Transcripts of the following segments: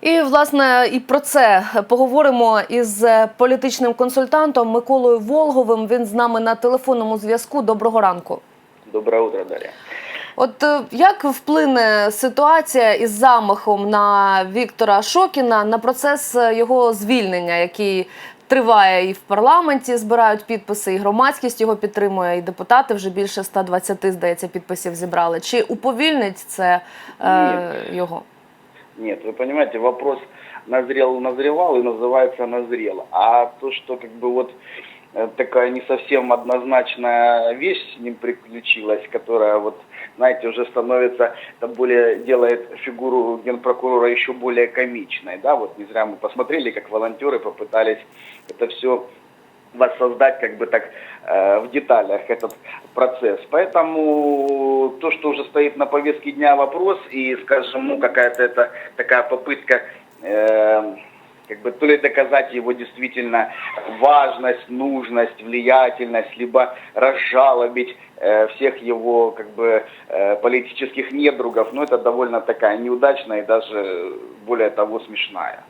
І власне і про це поговоримо із політичним консультантом Миколою Волговим. Він з нами на телефонному зв'язку. Доброго ранку. Доброе утро, Дарья. От е, як вплине ситуація із замахом на Віктора Шокіна на процес е, його звільнення, який триває і в парламенті збирають підписи, і громадськість його підтримує, і депутати вже більше 120, здається, підписів зібрали. Чи уповільнить це е, його? Нет, вы понимаете, вопрос назрел, назревал и называется назрел. А то, что как бы вот э, такая не совсем однозначная вещь с ним приключилась, которая вот, знаете, уже становится, это более делает фигуру генпрокурора еще более комичной, да, вот не зря мы посмотрели, как волонтеры попытались это все воссоздать как бы так э, в деталях этот процесс. Поэтому то, что уже стоит на повестке дня вопрос и, скажем, ну какая-то это такая попытка э, как бы то ли доказать его действительно важность, нужность, влиятельность, либо разжалобить э, всех его как бы э, политических недругов, но это довольно такая неудачная и даже более того смешная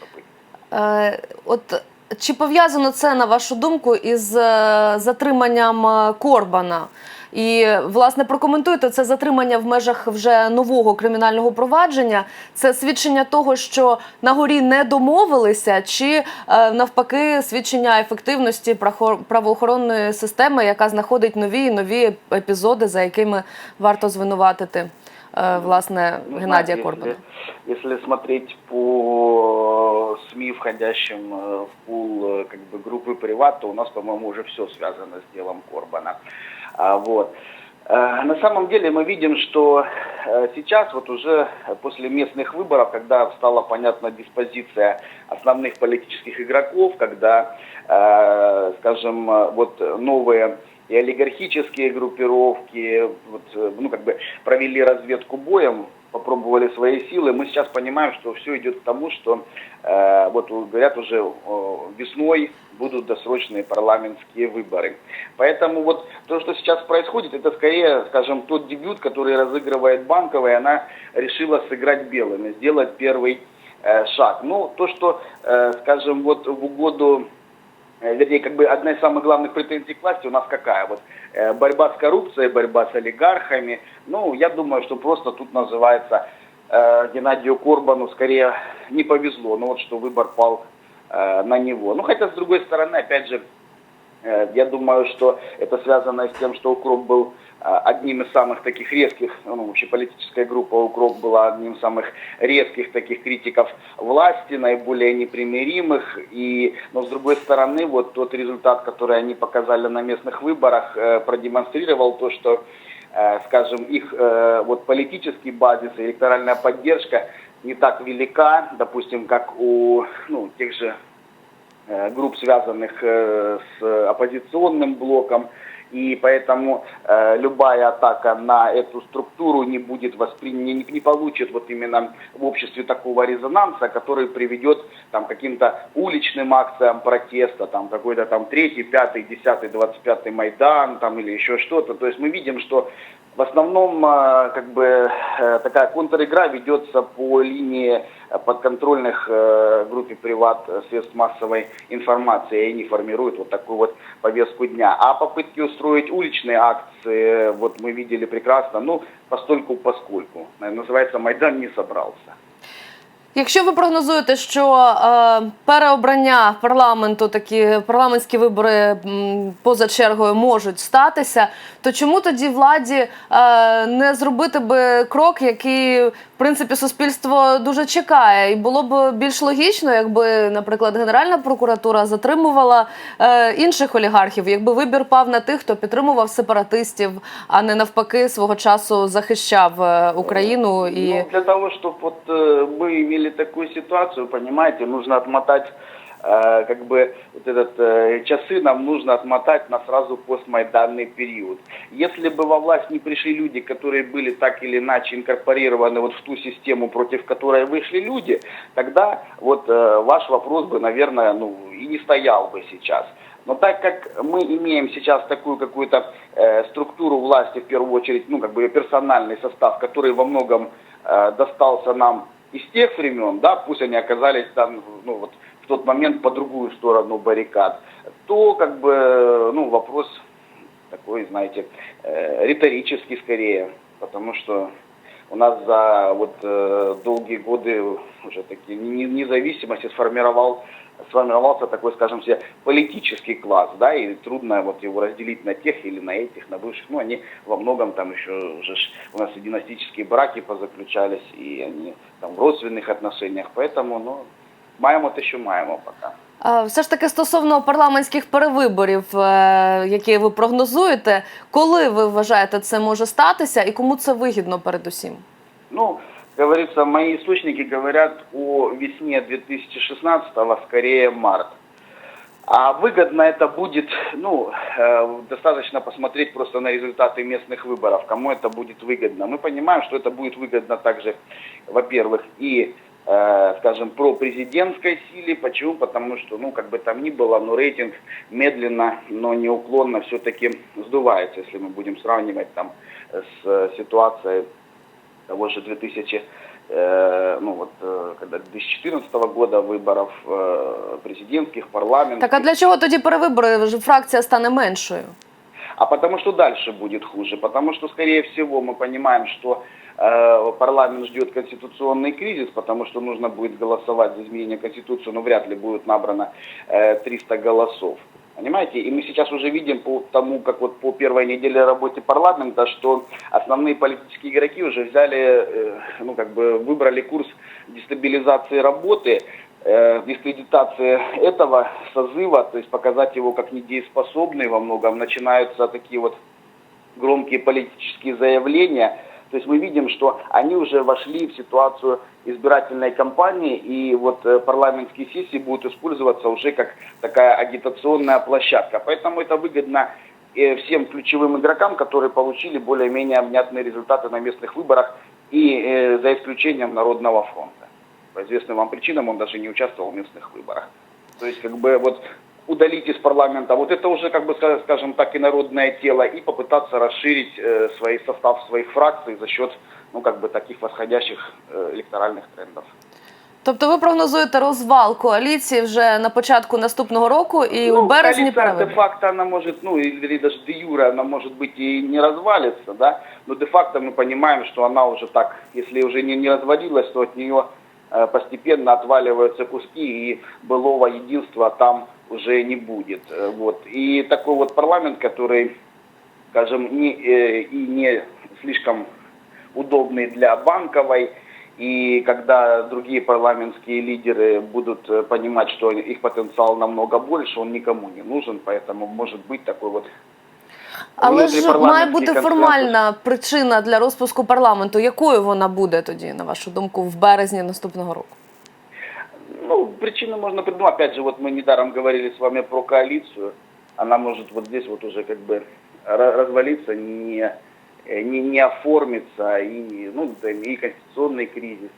попытка. Е, от чи пов'язано це на вашу думку із е, затриманням е, Корбана? І власне прокоментуйте це затримання в межах вже нового кримінального провадження. Це свідчення того, що на горі не домовилися, чи е, навпаки свідчення ефективності правоохоронної системи, яка знаходить нові і нові епізоди, за якими варто звинуватити власне Ну, Геннадія Корбана. Если, смотреть по СМИ, входящим э, в пул э, как бы, группы Приват, то у нас, по-моему, уже все связано с делом Корбана. А, вот. Э, На самом деле мы видим, что э, сейчас вот уже после местных выборов, когда стала понятна диспозиция основных политических игроков, когда, э, скажем, э, вот новые и олигархические группировки вот, э, ну, как бы провели разведку боем, попробовали свои силы. Мы сейчас понимаем, что все идет к тому, что э, вот говорят уже э, весной будут досрочные парламентские выборы. Поэтому вот то, что сейчас происходит, это скорее, скажем, тот дебют, который разыгрывает Банковая, она решила сыграть белыми, сделать первый э, шаг. Ну, то, что, э, скажем, вот в угоду вернее, как бы одна из самых главных претензий к власти у нас какая? Вот э, борьба с коррупцией, борьба с олигархами. Ну, я думаю, что просто тут называется э, Геннадию Корбану скорее не повезло, ну вот что выбор пал э, на него. Ну, хотя, с другой стороны, опять же, Э, Я думаю, что это связано с тем, что Укроп был э, одним из самых таких резких, ну, вообще политическая группа Укроп была одним из самых резких таких критиков власти, наиболее непримиримых. И, но с другой стороны, вот тот результат, который они показали на местных выборах, э, продемонстрировал то, что, э, скажем, их э, вот политический базис, электоральная поддержка не так велика, допустим, как у ну, тех же э, групп, связанных э, с оппозиционным блоком, и поэтому э, любая атака на эту структуру не будет воспринята, не, не получит вот именно в обществе такого резонанса, который приведет там, к каким-то уличным акциям протеста, там какой-то там третий, пятый, десятый, двадцать пятый Майдан там или еще что-то. То есть мы видим, что в основном э, как бы э, такая контр-игра ведется по линии э, подконтрольных э, группе приват средств массовой информации, и они формируют вот такую вот повестку дня. А попытки устроить уличные акции, вот мы видели прекрасно, ну, постольку поскольку. Называется «Майдан не собрался». Якщо ви прогнозуєте, що е, переобрання парламенту, такі парламентські вибори м, поза чергою можуть статися, то чому тоді владі е, не зробити би крок, який в принципі суспільство дуже чекає, і було б більш логічно, якби, наприклад, Генеральна прокуратура затримувала е, інших олігархів, якби вибір пав на тих, хто підтримував сепаратистів, а не навпаки свого часу захищав е, Україну і Ну, для того, чтобы вот э, мы имели такую ситуацию, понимаете, нужно отмотать э, как бы вот этот э, часы нам нужно отмотать на сразу постмайданный период. Если бы во власть не пришли люди, которые были так или иначе инкорпорированы вот в ту систему, против которой вышли люди, тогда вот э, ваш вопрос бы, наверное, ну и не стоял бы сейчас. Но так как мы имеем сейчас такую какую-то э, структуру власти, в первую очередь, ну, как бы персональный состав, который во многом э, достался нам из тех времен, да, пусть они оказались там, ну вот в тот момент по другую сторону баррикад, то как бы, ну вопрос такой, знаете, э, риторический скорее, потому что у нас за вот э, долгие годы уже такие не- независимости сформировал сформировался такой, скажем себе, политический класс, да, и трудно вот его разделить на тех или на этих, на бывших. Ну, они во многом там еще уже ж у нас и династические браки позаключались, и они там в родственных отношениях, поэтому, ну, маємо те, що маємо пока. А, Все ж таки стосовно парламентських перевиборів, е, які ви прогнозуєте, коли ви вважаєте це може статися і кому це вигідно передусім? Ну, говорится, мои источники говорят о весне 2016-го, скорее март. А выгодно это будет, ну, э, достаточно посмотреть просто на результаты местных выборов, кому это будет выгодно. Мы понимаем, что это будет выгодно также, во-первых, и, э, скажем, про президентской силе. Почему? Потому что, ну, как бы там ни было, но рейтинг медленно, но неуклонно все-таки сдувается, если мы будем сравнивать там с э, ситуацией того же 2000, э, ну вот, э, когда 2014 года выборов э, президентских, парламентских. Так а для чого тоді перевибори? Вже фракція стане меншою? А потому что дальше будет хуже? Потому что, скорее всего, мы понимаем, что э, парламент ждет конституционный кризис, потому что нужно будет голосовать за изменение Конституции, но вряд ли будет набрано э, 300 голосов. Понимаете? И мы сейчас уже видим по тому, как вот по первой неделе работы парламента, что основные политические игроки уже взяли, э, ну как бы выбрали курс дестабилизации работы, э, дискредитации этого созыва, то есть показать его как недееспособный во многом. Начинаются такие вот громкие политические заявления. То есть мы видим, что они уже вошли в ситуацию избирательной кампании, и вот э, парламентские сессии будут использоваться уже как такая агитационная площадка. Поэтому это выгодно э, всем ключевым игрокам, которые получили более-менее внятные результаты на местных выборах, и э, за исключением Народного фронта. По известным вам причинам он даже не участвовал в местных выборах. То есть как бы вот удалить из парламента, вот это уже, как бы, ска- скажем так, инородное тело, и попытаться расширить э, свой состав своих фракций за счет, ну, как бы, таких восходящих э, электоральных трендов. Тобто ви прогнозуєте розвал коаліції вже на початку наступного року і ну, у березні коалиция перевибори? де-факто она может, ну, или даже де юре она может быть и не развалится, да, но де-факто мы понимаем, что она уже так, если уже не, не развалилась, то от нее э, постепенно отваливаются куски, и былого единства там уже не будет. Э, Вот. И такой вот парламент, который, скажем, не, э, и не слишком удобный для банковой, и когда другие парламентские лидеры будут э, понимать, что их потенциал намного больше, он никому не нужен, поэтому может быть такой вот Але ж має внутріпарламентський бути консенсус. формальна причина для розпуску парламенту. Якою вона буде тоді, на вашу думку, в березні наступного року? Ну, причину можно придумать. Опять же, вот мы недаром говорили с вами про коалицию. Она может вот здесь вот уже как бы ра- развалиться, не, э, не, не оформиться, и, ну, и конституционный кризис.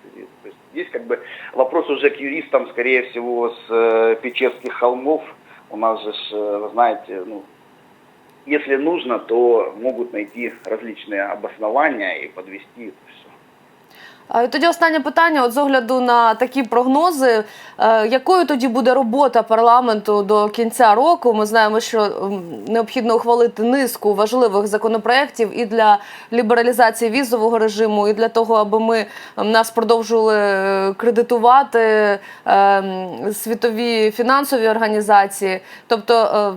То есть здесь как бы вопрос уже к юристам, скорее всего, с э, Печерских холмов. У нас же, э, знаете, ну, если нужно, то могут найти различные обоснования и подвести все. Тоді останнє питання: от з огляду на такі прогнози, е, якою тоді буде робота парламенту до кінця року? Ми знаємо, що необхідно ухвалити низку важливих законопроєктів і для лібералізації візового режиму, і для того, аби ми нас продовжували е, кредитувати е, світові фінансові організації. Тобто,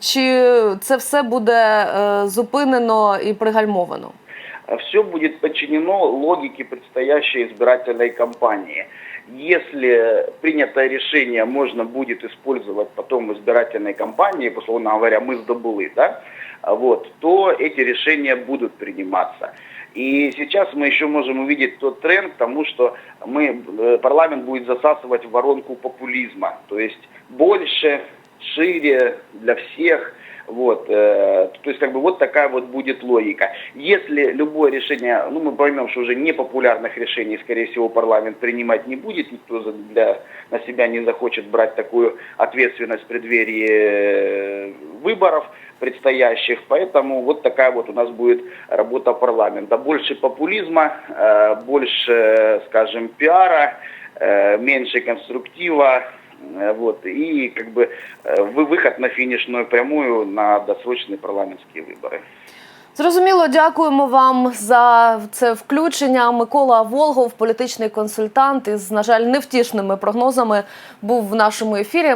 чи це все буде зупинено і пригальмовано? Все будет подчинено логике предстоящей избирательной кампании. Если принятое решение можно будет использовать потом в избирательной кампании, условно говоря, мы сдобыли, да, вот, то эти решения будут приниматься. И сейчас мы еще можем увидеть тот тренд к тому, что мы, э, парламент будет засасывать в воронку популизма. То есть больше, шире, для всех. Вот, э, то есть как бы вот такая вот будет логика. Если любое решение, ну мы поймем, что уже непопулярных решений, скорее всего, парламент принимать не будет, никто за- для, на себя не захочет брать такую ответственность в преддверии э, выборов предстоящих, поэтому вот такая вот у нас будет работа парламента. Больше популизма, э, больше, скажем, пиара, э, меньше конструктива, вот, и как бы э, вы- выход на финишную прямую на досрочные парламентские выборы. Зрозуміло, дякуємо вам за це включення. Микола Волгов, політичний консультант із, на жаль, невтішними прогнозами, був в нашому ефірі.